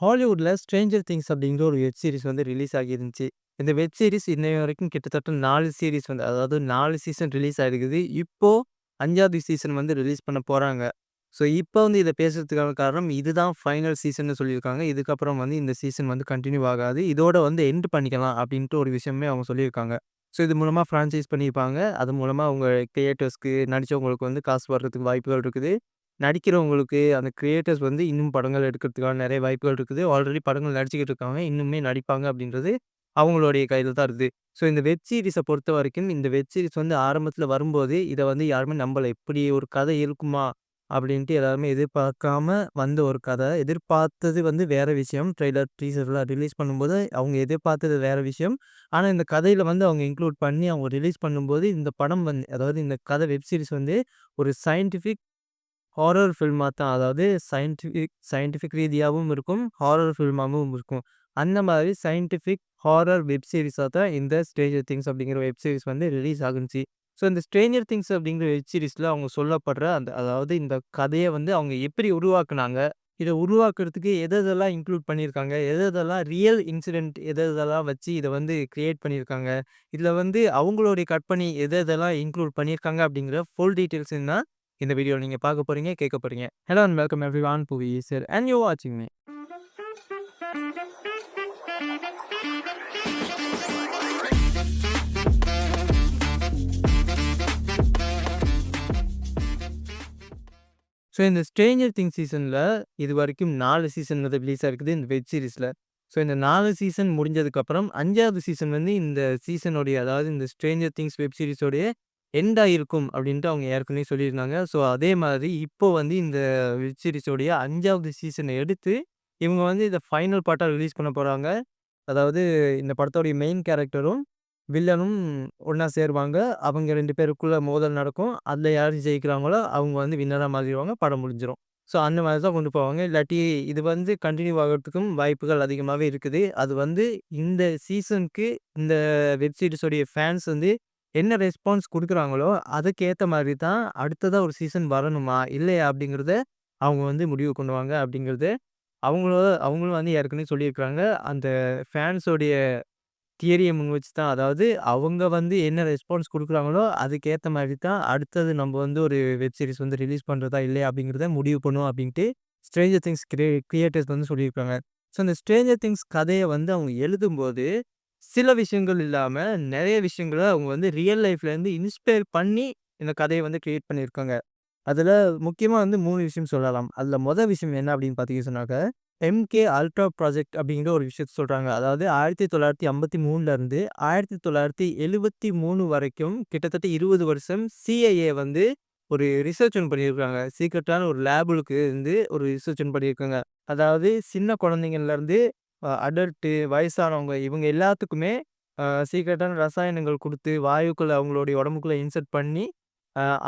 ஹாலிவுட்டில் Stranger things அப்படிங்கிற ஒரு web series வந்து ரிலீஸ் ஆகியிருந்துச்சு. இந்த வெப் சீரிஸ் இன்னைய வரைக்கும் கிட்டத்தட்ட நாலு சீரிஸ் வந்து அதாவது நாலு சீசன் ரிலீஸ் ஆகிருக்குது இப்போது அஞ்சாவது சீசன் வந்து ரிலீஸ் பண்ண போகிறாங்க ஸோ இப்போ வந்து இதை பேசுறதுக்கான காரணம் இதுதான் ஃபைனல் சீசன்னு சொல்லியிருக்காங்க. இதுக்கப்புறம் வந்து இந்த சீசன் வந்து கண்டினியூ ஆகாது. இதோட வந்து எண்ட் பண்ணிக்கலாம் அப்படின்ட்டு ஒரு விஷயமே அவங்க சொல்லியிருக்காங்க. ஸோ இது மூலமாக ஃப்ரான்ச்சைஸ் பண்ணியிருப்பாங்க. அது மூலமாக அவங்க கிரியேட்டர்ஸ்க்கு நடித்தவங்களுக்கு வந்து காசு வர்றதுக்கு வாய்ப்புகள் இருக்குது. நடிக்கிறவங்களுக்கு அந்த கிரியேட்டர்ஸ் வந்து இன்னும் படங்கள் எடுக்கிறதுக்கான நெறைய வாய்ப்புகள் இருக்குது. ஆல்ரெடி படங்கள் நடிச்சுக்கிட்டு இருக்காங்க. இன்னுமே நடிப்பாங்க அப்படின்றது அவங்களுடைய கையில தான் இருக்குது. ஸோ இந்த வெப் சீரிஸ பொறுத்தவரைக்கும் இந்த வெப் சீரிஸ் வந்து ஆரம்பத்தில வரும்போது இத வந்து யாருமே நம்பல. இப்படி ஒரு கதை இருக்குமா? அப்படின்ட்டு எல்லாருமே எதிர்பார்க்காம வந்த ஒரு கதை. எதிர்பார்த்தது வந்து வேற விஷயம். ட்ரெய்லர், டீசர்லாம் ரிலீஸ் பண்ணும்போது அவங்க எதிர்பார்த்தது வேற விஷயம். ஆனா இந்த கதையில வந்து அவங்க இன்க்ளூட் பண்ணி அவங்க ரிலீஸ் பண்ணும்போது இந்த படம் வந்து அதாவது இந்த கதை வெப் சீரிஸ் வந்து ஒரு சயின்டிஃபிக் ஹாரர் ஃபில்மாக தான். அதாவது சயின்டிஃபிக் சயின்டிஃபிக் ரீதியாகவும் இருக்கும். ஹாரர் ஃபில்மாகவும் இருக்கும். அந்த மாதிரி சயின்டிஃபிக் ஹாரர் வெப் சீரிஸாக தான் இந்த ஸ்ட்ரேஞ்சர் திங்ஸ் அப்படிங்கிற வெப் சீரிஸ் வந்து ரிலீஸ் ஆகுச்சு ஸோ இந்த ஸ்ட்ரேஞ்சர் திங்ஸ் அப்படிங்கிற வெப் சீரிஸில் அவங்க சொல்லப்படுற அந்த அதாவது இந்த கதையை வந்து அவங்க எப்படி உருவாக்குனாங்க? இதை உருவாக்குறதுக்கு எத எதெல்லாம் இன்க்ளூட் பண்ணியிருக்காங்க? எத எதெல்லாம் ரியல் இன்சிடெண்ட் எத எதெல்லாம் வச்சு இதை வந்து க்ரியேட் பண்ணியிருக்காங்க? இதில் வந்து அவங்களுடைய கற்பனை எத எதெல்லாம் இன்க்ளூட் பண்ணியிருக்காங்க? அப்படிங்கிற ஃபுல் டீட்டெயில்ஸையும் இந்த வீடியோவில் நீங்கள் பார்க்க போகிறீங்க கேட்க போறீங்க. Hello and welcome everyone Puvi sir and you வாட்சிங் மீ. ஸோ இந்த ஸ்ட்ரேஞ்சர் திங்ஸ் சீசன்ல இதுவரைக்கும் 4 சீசன் வந்து ரிலீஸ் இருக்குது இந்த வெப் சீரிஸில் ஸோ இந்த நாலு சீசன் முடிஞ்சதுக்கப்புறம் அஞ்சாவது சீசன் வந்து இந்த சீசனுடைய அதாவது இந்த ஸ்ட்ரேஞ்சர் திங்ஸ் வெப் சீரிஸோடைய எண்ட் ஆயிருக்கும் அப்படின்ட்டு அவங்க ஏற்கனவே சொல்லியிருந்தாங்க. ஸோ அதே மாதிரி இப்போ வந்து இந்த வெப் சீரிஸோடைய 5வது சீசன எடுத்து இவங்க வந்து இத ஃபைனல் பார்ட்டா ரிலீஸ் பண்ண போறாங்க. அதாவது இந்த படத்தோடைய மெயின் கேரக்டரும், வில்லனும் ஒண்ணா சேருவாங்க. அவங்க 2 பேருக்குள்ள மோதல் நடக்கும். அதுல யார் ஜெயிக்கிறாங்களோ அவங்க வந்து வின்னரா மாறிருவாங்க. படம் முடிஞ்சிரும். ஸோ அந்த மாதிரி தான் கொண்டு போவாங்க. இல்லாட்டி இது வந்து கண்டினியூ ஆகுறதுக்கும் வாய்ப்புகள் அதிகமாவே இருக்குது. அது வந்து இந்த சீசனுக்கு இந்த வெப் சீரிஸோடைய ஃபேன்ஸ் வந்து என்ன ரெஸ்பான்ஸ் கொடுக்குறாங்களோ அதுக்கேற்ற மாதிரி தான் அடுத்ததாக ஒரு சீசன் வரணுமா? இல்லையா? அப்படிங்கிறத அவங்க வந்து முடிவு பண்ணுவாங்க அப்படிங்கிறது அவங்களோ அவங்களும் வந்து ஏற்கனவே சொல்லியிருக்கிறாங்க அந்த ஃபேன்ஸோடைய தியரியை முன் வச்சு தான் அதாவது அவங்க வந்து என்ன ரெஸ்பான்ஸ் கொடுக்குறாங்களோ அதுக்கேற்ற மாதிரி தான் அடுத்தது நம்ம வந்து ஒரு வெப்சீரிஸ் வந்து ரிலீஸ் பண்ணுறதா இல்லையா? அப்படிங்கிறத முடிவு பண்ணுவோம் அப்படின்ட்டு ஸ்ட்ரேஞ்சர் திங்ஸ் கிரியே கிரியேட்டர்ஸ் வந்து சொல்லியிருக்காங்க. ஸோ அந்த ஸ்ட்ரேஞ்சர் திங்ஸ் கதையை வந்து அவங்க எழுதும்போது சில விஷயங்கள் இல்லாம நிறைய விஷயங்கள அவங்க வந்து ரியல் லைஃப்லேருந்து இன்ஸ்பயர் பண்ணி இந்த கதையை வந்து கிரியேட் பண்ணியிருக்காங்க. அதுல முக்கியமா வந்து மூணு விஷயம் சொல்லலாம். அதுல மொத விஷயம் என்ன அப்படின்னு பார்த்தீங்கன்னு சொன்னாக்க, எம்.கே. அல்ட்ரா ப்ராஜெக்ட் அப்படிங்கிற ஒரு விஷயத்த சொல்றாங்க. அதாவது 1953ல இருந்து 1973 வரைக்கும் கிட்டத்தட்ட 20 வருஷம் சி.ஐ.ஏ வந்து ஒரு ரிசர்ச் ஒன்று பண்ணியிருக்காங்க. சீக்கிரட்டான ஒரு லேபுளுக்கு இருந்து ஒரு ரிசர்ச் ஒன்று பண்ணியிருக்காங்க. அதாவது சின்ன குழந்தைங்கள்லேருந்து அடல்ட்டு, வயசானவங்க இவங்க எல்லாத்துக்குமே சீக்கிரட்டான சீக்ரெட்டான ரசாயனங்கள் கொடுத்து வாயுக்களை அவங்களுடைய உடம்புக்குள்ளே இன்செர்ட் பண்ணி,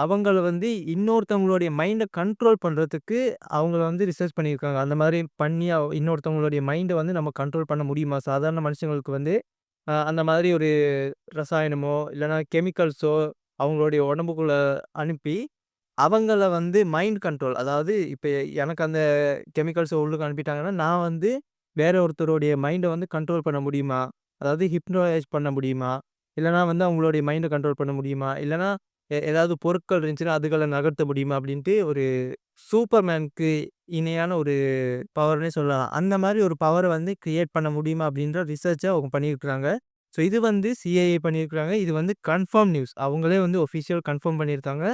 அவங்கள வந்து இன்னொருத்தவங்களுடைய மைண்டை கண்ட்ரோல் பண்ணுறதுக்கு அவங்கள வந்து ரிசர்ச் பண்ணியிருக்காங்க. அந்த மாதிரி பண்ணி இன்னொருத்தவங்களுடைய மைண்டை வந்து நம்ம கண்ட்ரோல் பண்ண முடியுமா? சாதாரண மனுஷங்களுக்கு வந்து அந்த மாதிரி ஒரு ரசாயனமோ, இல்லைனா கெமிக்கல்ஸோ அவங்களுடைய உடம்புக்குள்ளே அனுப்பி, அவங்கள வந்து மைண்ட் கண்ட்ரோல் அதாவது இப்போ எனக்கு அந்த கெமிக்கல்ஸை உள்ளுக்கு அனுப்பிட்டாங்கன்னா, நான் வந்து வேற ஒருத்தருடைய மைண்டை வந்து கண்ட்ரோல் பண்ண முடியுமா? அதாவது ஹிப்னோடைஸ் பண்ண முடியுமா? இல்லன்னா வந்து அவங்களுடைய மைண்ட கண்ட்ரோல் பண்ண முடியுமா? இல்லன்னா எ ஏதாவது பொருட்கள் இருந்துச்சுன்னா அதுகள நகர்த்த முடியுமா? அப்படின்ட்டு ஒரு சூப்பர்மேனுக்கு இணையான ஒரு பவர்னே சொல்லலாம். அந்த மாதிரி ஒரு பவர வந்து கிரியேட் பண்ண முடியுமா? அப்படின்ற ரிசர்ச்ச அவங்க பண்ணியிருக்கிறாங்க. ஸோ இது வந்து சி.ஐ.ஏ பண்ணியிருக்கிறாங்க. இது வந்து கன்ஃபார்ம் நியூஸ். அவங்களே வந்து ஒஃபிஷியல் கன்ஃபார்ம் பண்ணியிருக்காங்க.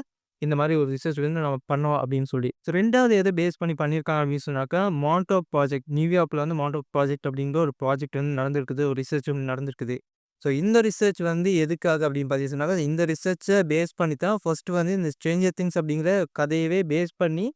இந்த மாதிரி ஒரு ரிசர்ச் வந்து நம்ம பண்ணோம் அப்படின்னு சொல்லி. ஸோ ரெண்டாவது எதை பேஸ் பண்ணி பண்ணியிருக்காங்க அப்படின்னு சொன்னாக்கா, மாண்டோப் ப்ராஜெக்ட் நியூயார்க்கில் வந்து மாண்டோப் ப்ராஜெக்ட் அப்படிங்கிற ஒரு ப்ராஜெக்ட் வந்து நடந்திருக்குது. ஒரு ரிசர்ச் வந்து நடந்திருக்குது. ஸோ இந்த ரிசர்ச் வந்து எதுக்காக அப்படின்னு பார்த்து சொன்னாக்கா, இந்த ரிசர்ச்சை பேஸ் பண்ணி தான் ஃபர்ஸ்ட் வந்து இந்த ஸ்ட்ரேஞ்சர் திங்ஸ் அப்படிங்கிற கதையவே பேஸ் பண்ணி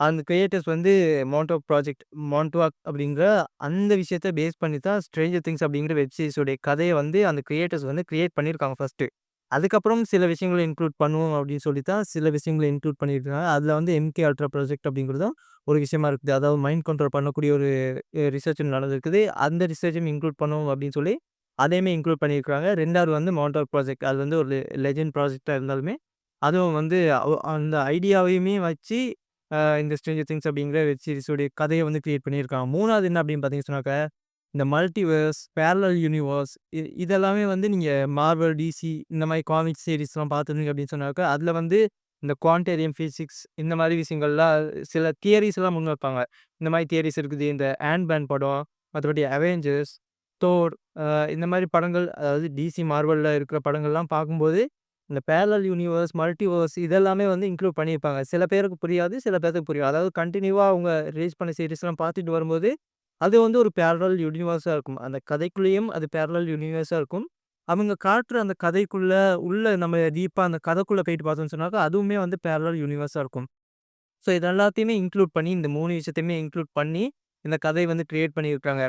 அந்த கிரியேட்டர்ஸ் வந்து மாண்டோப் ப்ராஜெக்ட் மான்ட்வாக் அப்படிங்கிற அந்த விஷயத்த பேஸ் பண்ணி தான் ஸ்ட்ரேஞ்சர் திங்ஸ் அப்படிங்கிற வெப்சீரிஸோடைய கதையை வந்து அந்த கிரியேட்டர்ஸ் வந்து கிரியேட் பண்ணியிருக்காங்க ஃபர்ஸ்ட்டு. அதுக்கப்புறம் சில விஷயங்கள இன்க்ளூட் பண்ணுவோம் அப்படின்னு சொல்லி தான் சில விஷயங்கள இன்க்ளூட் பண்ணியிருக்காங்க. அதில் வந்து எம்.கே. அல்ட்ரா ப்ராஜெக்ட் அப்படிங்கிறதும் ஒரு விஷயமா இருக்குது. அதாவது மைண்ட் கண்ட்ரோல் பண்ணக்கூடிய ஒரு ரிசர்ச் நடந்திருக்குது. அந்த ரிசர்ச்சும் இன்க்ளூட் பண்ணுவோம் அப்படின்னு சொல்லி அதையுமே இன்க்ளூட் பண்ணியிருக்காங்க. ரெண்டாவது வந்து மான்டாக் ப்ராஜெக்ட். அது வந்து ஒரு லெஜெண்ட் ப்ராஜெக்டாக இருந்தாலுமே, அதுவும் வந்து அந்த ஐடியாவையுமே வச்சு இந்த ஸ்ட்ரேஞ்சர் திங்ஸ் அப்படிங்கிற வெப் சீரிஸோடைய வந்து கிரியேட் பண்ணியிருக்காங்க. மூணாவது என்ன அப்படின்னு பார்த்தீங்கன்னு சொன்னாக்க, இந்த மல்டிவர்ஸ், பேரலல் யூனிவர்ஸ் இதெல்லாமே வந்து நீங்கள் மார்வல், டிசி இந்த மாதிரி காமிக் சீரிஸ்லாம் பார்த்துருந்தீங்க அப்படின்னு சொன்னாக்க, அதில் வந்து இந்த குவான்டேரியம் ஃபிசிக்ஸ் இந்த மாதிரி விஷயங்கள்லாம் சில தியரீஸ்லாம் முன்வைப்பாங்க. இந்த மாதிரி தியரிஸ் இருக்குது. இந்த ஆண்ட் பேண்ட் படம், மற்றபடி அவெஞ்சர்ஸ், தோர் இந்த மாதிரி படங்கள் அதாவது டிசி, மார்வலில் இருக்கிற படங்கள்லாம் பார்க்கும்போது, இந்த பேரலல் யூனிவர்ஸ், மல்டிவர்ஸ் இதெல்லாமே வந்து இன்க்ளூட் பண்ணியிருப்பாங்க. சில பேருக்கு புரியாது, சில பேருக்கு புரியும். அதாவது கண்டினியூவாக அவங்க ரிலீஸ் பண்ண சீரிஸ்லாம் பார்த்துட்டு வரும்போது, அது வந்து ஒரு பேரலல் யூனிவர்ஸாக இருக்கும். அந்த கதைக்குள்ளேயும் அது பேரலல் யூனிவர்ஸாக இருக்கும். அவங்க காட்டுற அந்த கதைக்குள்ள உள்ள நம்ம டீப்பாக அந்த கதைக்குள்ள போயிட்டு பார்த்தோம்னு சொன்னாக்கா, அதுவுமே வந்து பேரலல் யூனிவர்ஸாக இருக்கும். ஸோ இது எல்லாத்தையுமே இன்க்ளூட் பண்ணி இந்த மூணு விஷயத்தையுமே இன்க்ளூட் பண்ணி, இந்த கதை வந்து கிரியேட் பண்ணியிருக்காங்க.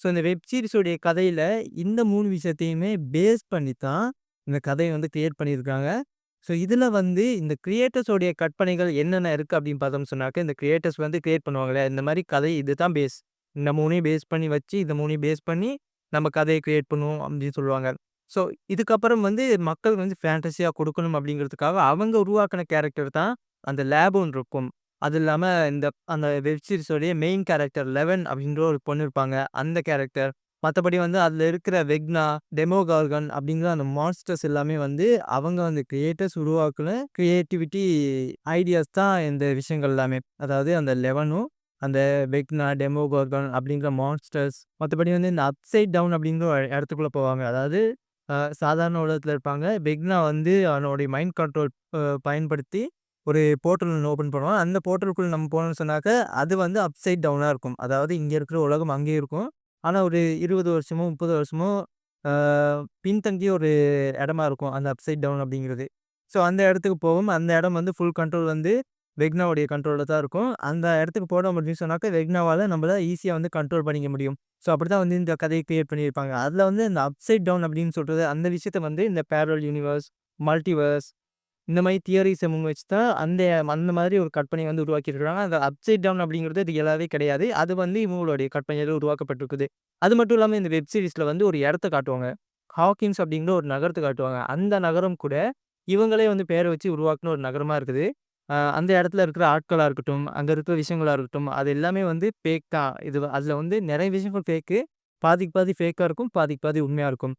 ஸோ இந்த வெப் சீரிஸோடைய கதையில இந்த மூணு விஷயத்தையுமே பேஸ் பண்ணி தான் இந்த கதையை வந்து கிரியேட் பண்ணியிருக்காங்க. ஸோ இதில் வந்து இந்த கிரியேட்டர்ஸோடைய கற்பனைகள் என்னென்ன இருக்கு அப்படின்னு பார்த்தோம்னு சொன்னாக்க, இந்த கிரியேட்டர்ஸ் வந்து கிரியேட் பண்ணுவாங்களே இந்த மாதிரி கதை இது தான் பேஸ். இந்த மூணையும் பேஸ் பண்ணி வச்சு, இந்த மூணையும் பேஸ் பண்ணி நம்ம கதையை கிரியேட் பண்ணுவோம் அப்படின்னு சொல்லுவாங்க. ஸோ இதுக்கப்புறம் வந்து மக்களுக்கு வந்து ஃபேண்டஸியாக கொடுக்கணும் அப்படிங்கிறதுக்காக அவங்க உருவாக்குன கேரக்டர் தான் அந்த லேப் இருக்கும். அது இல்லாம இந்த அந்த வெப்சீரிஸோடைய மெயின் கேரக்டர் 11 அப்படின்ற ஒரு பொண்ணு இருப்பாங்க. அந்த கேரக்டர். மத்தபடி வந்து அதில் இருக்கிற வெக்னா, டெமோகார்கன் அப்படிங்கிற அந்த மான்ஸ்டர்ஸ் எல்லாமே வந்து அவங்க வந்து கிரியேட்டர்ஸ் உருவாக்குன கிரியேட்டிவிட்டி ஐடியாஸ் தான் இந்த விஷயங்கள் எல்லாமே. அதாவது அந்த 11ம், அந்த வெக்னா, டெமோகார்கன் அப்படிங்கிற மான்ஸ்டர்ஸ் மற்றபடி வந்து இந்த அப்சைட் டவுன் அப்படிங்கிற இடத்துக்குள்ளே இடத்துக்குள்ள போவாங்க. அதாவது சாதாரண உலகத்தில் இருப்பாங்க. வெக்னா வந்து அவனுடைய மைண்ட் கண்ட்ரோல் பயன்படுத்தி ஒரு போர்ட்டல் ஒன்று ஓப்பன் பண்ணுவான். அந்த போர்ட்டலுக்குள்ள நம்ம போனோம்னு சொன்னாக்க, அது வந்து அப்சைட் டவுனாக இருக்கும். அதாவது இங்கே இருக்கிற உலகம் அங்கேயும் இருக்கும். ஆனால் ஒரு 20 வருஷமோ, 30 வருஷமோ பின்தங்கிய ஒரு இடமா இருக்கும். அந்த அப்சைட் டவுன் அப்படிங்கிறது. ஸோ அந்த இடத்துக்கு போகும் அந்த இடம் வந்து ஃபுல் கண்ட்ரோல் வந்து வெக்னாவுடைய கண்ட்ரோலில் தான் இருக்கும். அந்த இடத்துக்கு போட அப்படின்னு சொன்னாக்க, வெக்னாவால் நம்மள ஈஸியாக வந்து கண்ட்ரோல் பண்ணிக்க முடியும். ஸோ அப்படி தான் வந்து இந்த கதையை கிரியேட் பண்ணியிருப்பாங்க. அதில் வந்து இந்த அப்சைட் டவுன் அப்படின்னு சொல்கிறது அந்த விஷயத்த வந்து இந்த பேரல் யூனிவர்ஸ், மல்டிவர்ஸ் இந்த மாதிரி தியரிஸை முன் வச்சு தான் அந்த அந்த மாதிரி ஒரு கற்பனை வந்து உருவாக்கியிருக்காங்க. அந்த அப்சைட் டவுன் அப்படிங்கிறது இது ரியலாவே கிடையாது. அது வந்து இவங்களுடைய கற்பனையில் உருவாக்கப்பட்டிருக்குது. அது மட்டும் இல்லாமல் இந்த வெப் சீரிஸில் வந்து ஒரு இடத்த காட்டுவாங்க. ஹாக்கிம்ஸ் அப்படிங்கிற ஒரு நகரத்தை காட்டுவாங்க. அந்த நகரம் கூட இவங்களே வந்து பேரை வச்சு உருவாக்குன ஒரு நகரமாக இருக்குது. அந்த இடத்துல இருக்கிற ஆட்களா இருக்கட்டும், அங்க இருக்கிற விஷயங்களா இருக்கட்டும், அது எல்லாமே வந்து ஃபேக் தான். இது அதில் வந்து நெறைய விஷயங்கள் ஃபேக்கு. பாதிக்கு பாதி ஃபேக்கா இருக்கும். பாதிக்கு பாதி உண்மையா இருக்கும்.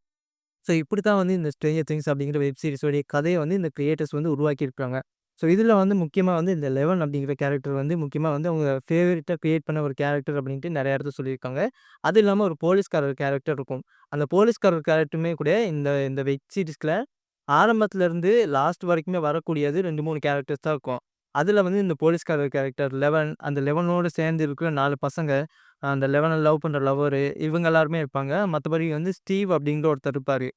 ஸோ இப்படித்தான் வந்து இந்த ஸ்ட்ரேஞ்சர் திங்ஸ் அப்படிங்கிற வெப் சீரிஸோடைய கதைய வந்து இந்த கிரியேட்டர்ஸ் வந்து உருவாக்கியிருக்காங்க. ஸோ இதில் வந்து முக்கியமா வந்து இந்த 11 அப்படிங்கிற கேரக்டர் வந்து முக்கியமா வந்து அவங்க ஃபேவரைட்டா கிரியேட் பண்ண ஒரு கேரக்டர் அப்படின்ட்டு நெறைய இடத்துல சொல்லியிருக்காங்க. அது இல்லாம ஒரு போலீஸ்காரர் கேரக்டர் இருக்கும். அந்த போலீஸ்காரர் கேரக்டருமே கூட இந்த இந்த வெப் சீரிஸ்ல ஆரம்பத்துலேருந்து லாஸ்ட் வரைக்குமே வரக்கூடியது 2, 3 கேரக்டர்ஸ் தான் இருக்கும். அதில் வந்து இந்த போலீஸ்காரர் கேரக்டர் 11 அந்த 11ஓட சேர்ந்து இருக்கிற நாலு பசங்க, அந்த 11 லவ் பண்ணுற லவ்வரு இவங்க எல்லாருமே இருப்பாங்க. மற்றபடி வந்து ஸ்டீவ் அப்படிங்கிற ஒருத்தர் இருப்பார்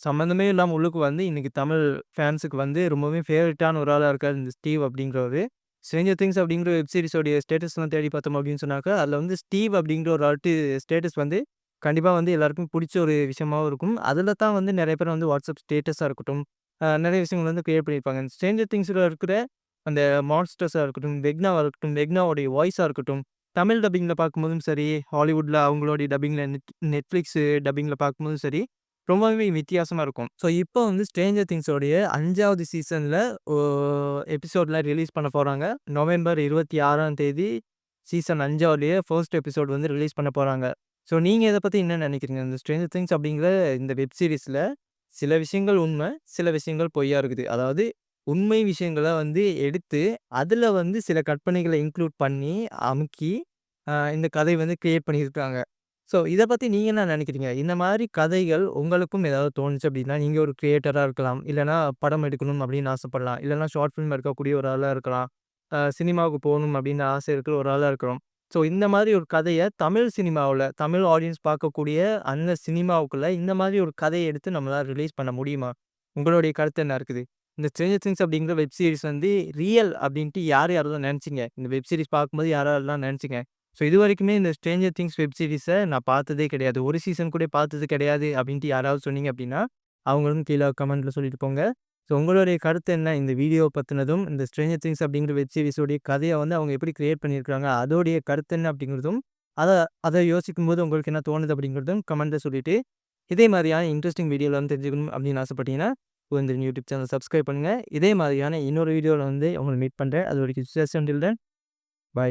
சம்மந்தமே இல்லாமல் உள்ளுக்கு வந்து இன்றைக்கி தமிழ் ஃபேன்ஸுக்கு வந்து ரொம்பவே ஃபேவரட்டான ஒரு ஆளாக இருக்கார் இந்த ஸ்டீவ் அப்படிங்கிறவர் ஸ்ட்ரேஞ்சர் திங்ஸ் அப்படிங்கிற வெப் சீரிஸோடைய ஸ்டேட்டஸ்லாம் தேடி பார்த்தோம் அப்படின்னு சொன்னாக்க, அதில் வந்து ஸ்டீவ் அப்படிங்கிற ஒரு ஆர்ட்டு ஸ்டேட்டஸ் வந்து கண்டிப்பா வந்து எல்லாருக்கும் பிடிச்ச ஒரு விஷயமாவும் இருக்கும். அதில் தான் வந்து நெறைய பேர் வந்து வாட்ஸ்அப் ஸ்டேட்டஸா இருக்கட்டும், அ நெறைய விஷயங்கள் வந்து கிரியேட் பண்ணியிருப்பாங்க. ஸ்ட்ரேஞ்சர் திங்ஸ்ல இருக்கிற அந்த மான்ஸ்டர்ஸா இருக்கட்டும், வெக்னாவா இருக்கட்டும், வெக்னாவோடைய வாய்ஸா இருக்கட்டும், தமிழ் டப்பிங்ல பார்க்கும்போதும் சரி, ஹாலிவுட்ல அவங்களுடைய டப்பிங்ல நெட் Netflix டப்பிங்ல பார்க்கும்போதும் சரி, ரொம்பவே வித்தியாசமா இருக்கும். ஸோ இப்போ வந்து ஸ்ட்ரேஞ்சர் திங்ஸோடைய 5வது சீசன்ல ஒ எபிசோட்லாம் ரிலீஸ் பண்ண போறாங்க. நவம்பர் 26ஆம் தேதி சீசன் 5வோடைய ஃபர்ஸ்ட் எபிசோட் வந்து ரிலீஸ் பண்ண போறாங்க. ஸோ நீங்க இத பத்தி என்ன நினைக்கிறீங்க இந்த ஸ்ட்ரேஞ்சர் திங்ஸ் அப்படிங்கிற இந்த வெப் சீரிஸ்ல சில விஷயங்கள் உண்மை, சில விஷயங்கள் பொய்யா இருக்குது. அதாவது உண்மை விஷயங்கள வந்து எடுத்து, அதில் வந்து சில கற்பனைகள இன்க்ளூட் பண்ணி, அமுக்கி அ இந்த கதை வந்து கிரியேட் பண்ணியிருக்காங்க. ஸோ இத பத்தி நீங்க என்ன நினைக்கிறீங்க இந்த மாரி கதைகள் உங்களுக்கும் ஏதாவது தோணுச்சு அப்படின்னா, நீங்க ஒரு கிரியேட்டரா இருக்கலாம். இல்லன்னா படம் எடுக்கணும் அப்படின்னு ஆசைப்படலாம். இல்லன்னா ஷார்ட் ஃபிலிம் எடுக்கக்கூடிய ஒரு ஆளா இருக்கலாம். அ சினிமாவுக்கு போகணும் அப்படின்னு ஆசை இருக்கிற ஒரு ஆளா இருக்கிறோம் ஸோ இந்த மாதிரி ஒரு கதைய தமிழ் சினிமாவுல, தமிழ் ஆடியன்ஸ் பார்க்கக்கூடிய அந்த சினிமாவுக்குள்ள இந்த மாதிரி ஒரு கதையை எடுத்து நம்மளால ரிலீஸ் பண்ண முடியுமா? உங்களுடைய கருத்து என்ன இருக்குது? இந்த ஸ்ட்ரேஞ்சர் திங்ஸ் அப்படிங்கிற வெப் சீரிஸ் வந்து ரியல் அப்படின்ட்டு யார் யாரெல்லாம் நினச்சிங்க இந்த வெப் சீரிஸ் பார்க்கும்போது யாரெல்லாம் நினச்சிங்க ஸோ இதுவரைக்குமே இந்த ஸ்ட்ரேஞ்சர் திங்ஸ் வெப் சீரிஸ நான் பார்த்ததே கிடையாது. ஒரு சீசன் கூட பார்த்தது கிடையாது அப்படின்ட்டு யாராவது சொன்னீங்க அப்படின்னா, அவங்களும் கீழ கமெண்ட்ல சொல்லிட்டு போங்க. ஸோ உங்களுடைய கருத்து என்ன? இந்த வீடியோ பற்றினதும் இந்த ஸ்ட்ரேஞ்சர் திங்ஸ் அப்படிங்கிற வெப் சீரிஸோடைய கதையை வந்து அவங்க எப்படி கிரியேட் பண்ணியிருக்காங்க, அதோடைய கருத்து என்ன அப்படிங்கிறதும், அதை அதை யோசிக்கும் போது உங்களுக்கு என்ன தோணுது அப்படிங்கிறதும் கமெண்ட்டை சொல்லிவிட்டு இதே மாதிரியான இன்ட்ரெஸ்டிங் வீடியோவில் வந்து தெரிஞ்சுக்கணும் அப்படின்னு ஆசைப்பட்டீங்கன்னா, இந்த யூடியூப் சேனல் சப்ஸ்கிரைப் பண்ணுங்க. இதே மாதிரியான இன்னொரு வீடியோவில் வந்து உங்களை மீட் பண்றேன். அதுவரைக்கும் டில் தென் பாய்.